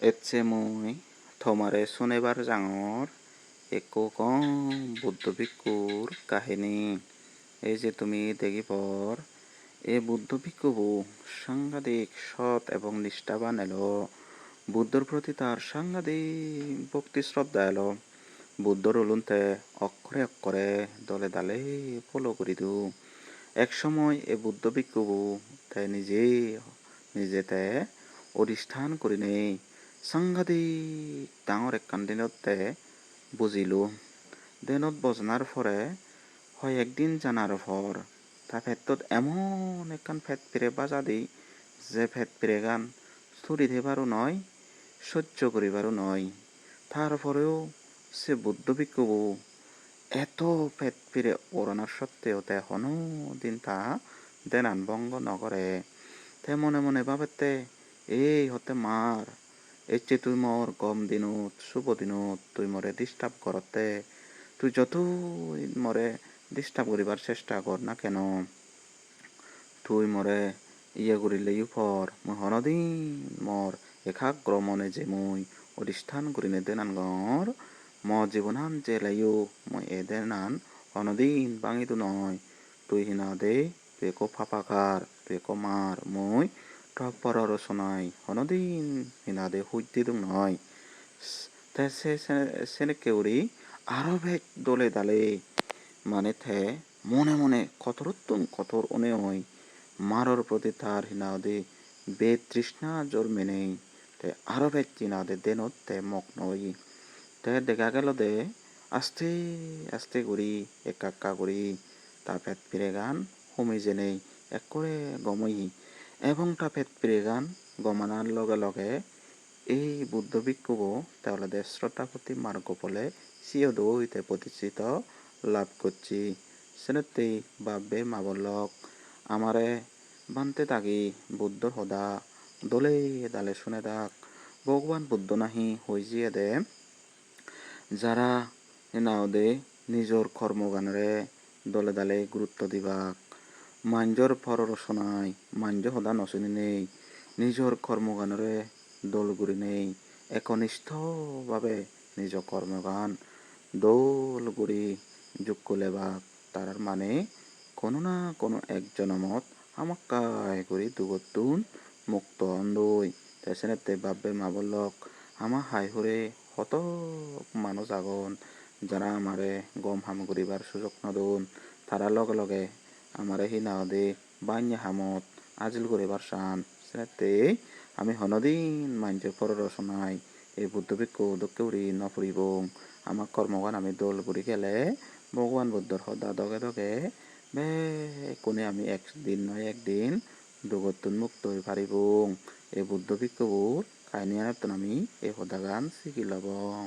এচ্ছে মই থমারে শুনেবার জাঙর একো বুদ্ধ ভিক্ষুর কাহিনী। এই যে তুমি দেখিবর এ বুদ্ধ ভিক্ষু সাংঘাতিক সৎ এবং নিষ্ঠাবান এলো। বুদ্ধর প্রতি তার সাংঘাতিক ভক্তি শ্রদ্ধা এলো। বুদ্ধর উলুনতে অক্ষরে অক্ষরে দলে দালে ফলো করি দু এক সময় এ বুদ্ধ ভিক্ষু তাই নিজে নিজেতে অধিষ্ঠান কৰি নেই। সাংঘাতিক ডাঙৰ একখান দিনতে বুজিলো দিনত বজনার পরে হয় একদিন জানার পর তা ফেটত এমন একখান ফেট পেরে বাজা দিই যে ফেট পেরে গান চুরি দেবারও নয় সহ্য করিবারও নয় তারপরেও সে বুদ্ধ ভিক্ষু এত পেট পিরে ওড়ানোর সত্ত্বেও তে এখনও দিন তা দেনান ভঙ্গ নগরে তে মনে মনে ভাবেতে এই হতে মার এচ্ছে তুই মোর কম দিনত, শুভ দিনত তুই মরে ডিস্টার্ব করতে। তুই যতই মরে ডিস্টার্ব করিবার চেষ্টা কর না কেন, তুই মরে ইয়ে করিলে ফর মই হনদিন মর একাগ্র মনে যে মই অধিষ্ঠান করিনে দেনান গর ম জীবনান যে লাইও, মই এ দেনান হনদিন বাঙিতো নয়। তুই হিনা দে তুই কো ফাপাকার তুই কো মার, মই টপর রচনাই হনদিন হিনাদে হুইতে দং নয় তে সে সেনে কেউরি আরও ভেক দলে দালে মানে থে মনে মনে কতরত্তম কতর অনে হই মারর প্রতি তার হিনাদে বে তৃষ্ণা জন্মে নেই তে আরও ভেক চিনাদে দেনত তে মক নই তে দেখা গেল দে আস্তে আস্তে করি একাক্কা করি তা পেট ফিরে গান হুমি নেই এক করে গমই পেট ফিরে গান গমানার লগে লগে এই বুদ্ধ ভিক্ষুব তেওলাদের শ্রদ্ধাপতি মার্গ বলে সিও দইতে প্রতিষ্ঠিত লাভ করছি। সেনেতেই বাবে মাবলক আমারে বানতে থাকি বুদ্ধর সদা, দলে দালে শুনে থাক, ভগবান বুদ্ধ নাহি হইজিয়ে দে। যারা নাওদে নিজর কর্মগানরে দলে দালে গুরুত্ব দিবাক। মাঞ্জর ফর রচনায় মাঞ্জ সদা নচনি নেই, নিজৰ কৰ্মগানৰে দৌলগুৰি নেই, একনিষ্ঠভাৱে নিজৰ কৰ্মগান দৌলগুৰি যোগ করলেবাক তার মানে কোনো না কোনো এক জনমত আমাক্কাই করি দুগতুন মুক্ত অন্দই তেসেনেতে বাব্বে মাবলক আমা হাই হুরে হত মানুষ আগন যারা আমারে গম হাম করিবার সুযোগ নদন তারা লগে লগে আমারে হিনাও দে বান্যা হামত, আজিল করিবার শান সেনেতে আমি হনদিন মাঞ্জের পর রচনায় এই বুদ্ধ ভিক্ষু দক্ষৌরি নফুরিবং আমার কর্মগান আমি দোল করি গেলে, ভগবান বুদ্ধর সদা দগে দগে, বে কোনে আমি একদিন নয় একদিন দুগতুন মুক্ত হয়ে পারিবং। এই বুদ্ধ ভিক্ষুবোৰ কাহিনী আমি এই সদা গান শিকি লবং